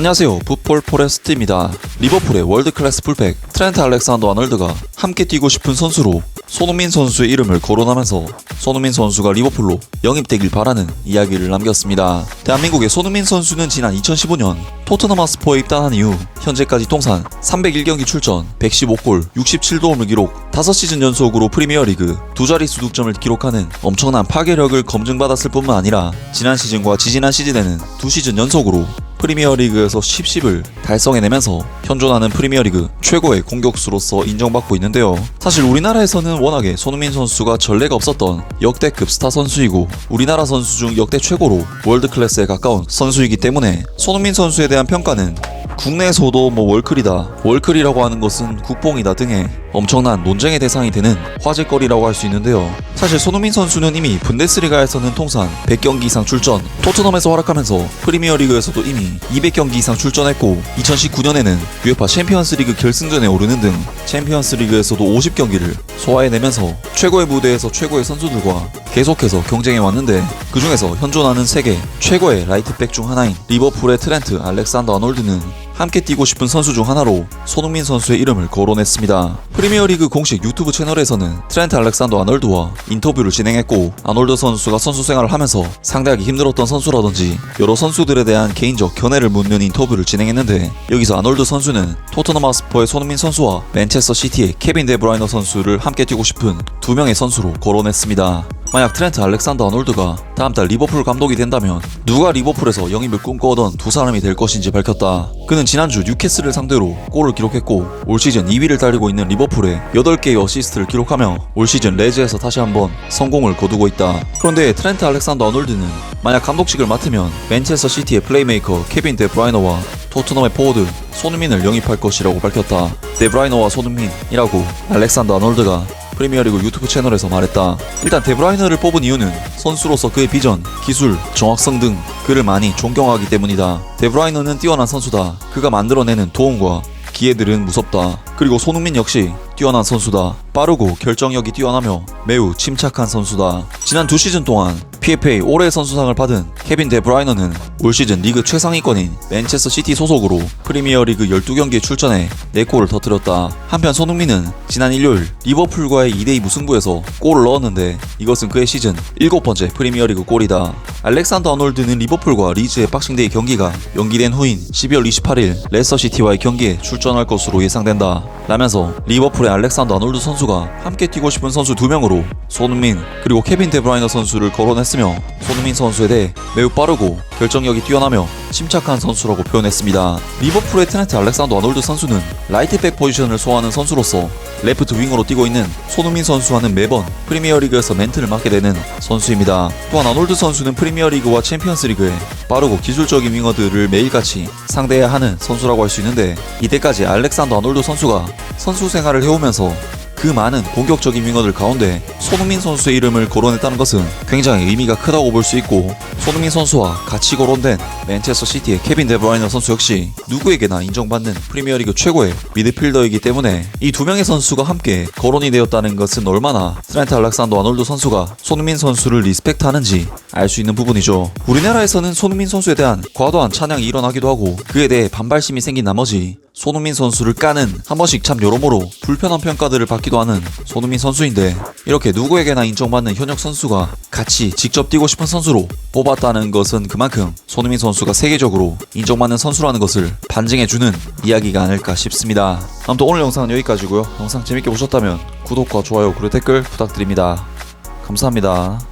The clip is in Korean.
안녕하세요. 풋볼 포레스트입니다. 리버풀의 월드클래스 풀백 트렌트 알렉산더 아놀드가 함께 뛰고 싶은 선수로 손흥민 선수의 이름을 거론하면서 손흥민 선수가 리버풀로 영입되길 바라는 이야기를 남겼습니다. 대한민국의 손흥민 선수는 지난 2015년 토트넘 하스퍼에 입단한 이후 현재까지 통산 301경기 출전, 115골, 67도움을 기록, 5시즌 연속으로 프리미어리그 두 자릿수 득점을 기록하는 엄청난 파괴력을 검증받았을 뿐만 아니라 지난 시즌과 지지난 시즌에는 두 시즌 연속으로 프리미어리그에서 10십을 달성해내면서 현존하는 프리미어리그 최고의 공격수로서 인정받고 있는데요. 사실 우리나라에서는 워낙에 손흥민 선수가 전례가 없었던 역대급 스타 선수이고 우리나라 선수 중 역대 최고로 월드 클래스에 가까운 선수이기 때문에 손흥민 선수에 대한 평가는 국내에서도 뭐 월클이다, 월클이라고 하는 것은 국뽕이다 등의 엄청난 논쟁의 대상이 되는 화제거리라고 할 수 있는데요. 사실 손흥민 선수는 이미 분데스리가에서는 통산 100경기 이상 출전, 토트넘에서 활약하면서 프리미어리그에서도 이미 200경기 이상 출전했고 2019년에는 UEFA 챔피언스리그 결승전에 오르는 등 챔피언스리그에서도 50경기를 소화해내면서 최고의 무대에서 최고의 선수들과 계속해서 경쟁해 왔는데 그 중에서 현존하는 세계 최고의 라이트백 중 하나인 리버풀의 트렌트 알렉산더 아놀드는 함께 뛰고 싶은 선수 중 하나로 손흥민 선수의 이름을 거론했습니다. 프리미어리그 공식 유튜브 채널에서는 트렌트 알렉산더 아놀드와 인터뷰를 진행했고 아놀드 선수가 선수 생활을 하면서 상대하기 힘들었던 선수라든지 여러 선수들에 대한 개인적 견해를 묻는 인터뷰를 진행했는데 여기서 아놀드 선수는 토트넘 하스퍼의 손흥민 선수와 맨체스터 시티의 케빈 데브라이너 선수를 함께 뛰고 싶은 두 명의 선수로 거론했습니다. 만약 트렌트 알렉산더 아놀드가 다음 달 리버풀 감독이 된다면 누가 리버풀에서 영입을 꿈꿔오던 두 사람이 될 것인지 밝혔다. 그는 지난주 뉴캐슬을 상대로 골을 기록했고 올 시즌 2위를 달리고 있는 리버풀에 8개의 어시스트를 기록하며 올 시즌 레즈에서 다시 한번 성공을 거두고 있다. 그런데 트렌트 알렉산더 아놀드는 만약 감독직을 맡으면 맨체스터 시티의 플레이메이커 케빈 데브라이너와 토트넘의 포워드 손흥민을 영입할 것이라고 밝혔다. 데브라이너와 손흥민이라고 알렉산더 아놀드가 프리미어리그 유튜브 채널에서 말했다. 일단 데브라이너를 뽑은 이유는 선수로서 그의 비전, 기술, 정확성 등 그를 많이 존경하기 때문이다. 데브라이너는 뛰어난 선수다. 그가 만들어내는 도움과 기회들은 무섭다. 그리고 손흥민 역시 뛰어난 선수다. 빠르고 결정력이 뛰어나며 매우 침착한 선수다. 지난 두 시즌 동안 PFA 올해의 선수상을 받은 케빈 데브라이너는 올 시즌 리그 최상위권인 맨체스터 시티 소속으로 프리미어리그 12경기에 출전해 4골을 터뜨렸다. 한편 손흥민은 지난 일요일 리버풀과의 2대2 무승부에서 골을 넣었는데 이것은 그의 시즌 7번째 프리미어리그 골이다. 알렉산더 아놀드는 리버풀과 리즈의 박싱데이 경기가 연기된 후인 12월 28일 레스터 시티와의 경기에 출전할 것으로 예상된다. 라면서 리버풀의 알렉산더 아놀드 선수 가 함께 뛰고 싶은 선수 2명으로 손흥민 그리고 케빈 데브라이너 선수를 거론했으며 손흥민 선수에 대해 매우 빠르고 결정력이 뛰어나며 침착한 선수라고 표현했습니다. 리버풀의 트렌트 알렉산더 아놀드 선수는 라이트백 포지션을 소화하는 선수로서 레프트 윙으로 뛰고 있는 손흥민 선수와는 매번 프리미어리그에서 멘트를 맡게 되는 선수입니다. 또한 아놀드 선수는 프리미어리그와 챔피언스리그에 빠르고 기술적인 윙어들을 매일같이 상대해야 하는 선수라고 할 수 있는데 이때까지 알렉산더 아놀드 선수가 선수 생활을 해오면서 그 많은 공격적인 윙어들 가운데 손흥민 선수의 이름을 거론했다는 것은 굉장히 의미가 크다고 볼 수 있고 손흥민 선수와 같이 거론된 맨체스터 시티의 케빈 데브라이너 선수 역시 누구에게나 인정받는 프리미어리그 최고의 미드필더이기 때문에 이 두 명의 선수가 함께 거론이 되었다는 것은 얼마나 트렌트 알렉산더 아놀드 선수가 손흥민 선수를 리스펙트하는지 알 수 있는 부분이죠. 우리나라에서는 손흥민 선수에 대한 과도한 찬양이 일어나기도 하고 그에 대해 반발심이 생긴 나머지 손흥민 선수를 까는 한 번씩 참 여러모로 불편한 평가들을 받기도 하는 손흥민 선수인데 이렇게 누구에게나 인정받는 현역 선수가 같이 직접 뛰고 싶은 선수로 뽑았다는 것은 그만큼 손흥민 선수가 세계적으로 인정받는 선수라는 것을 반증해주는 이야기가 아닐까 싶습니다. 아무튼 오늘 영상은 여기까지고요. 영상 재밌게 보셨다면 구독과 좋아요 그리고 댓글 부탁드립니다. 감사합니다.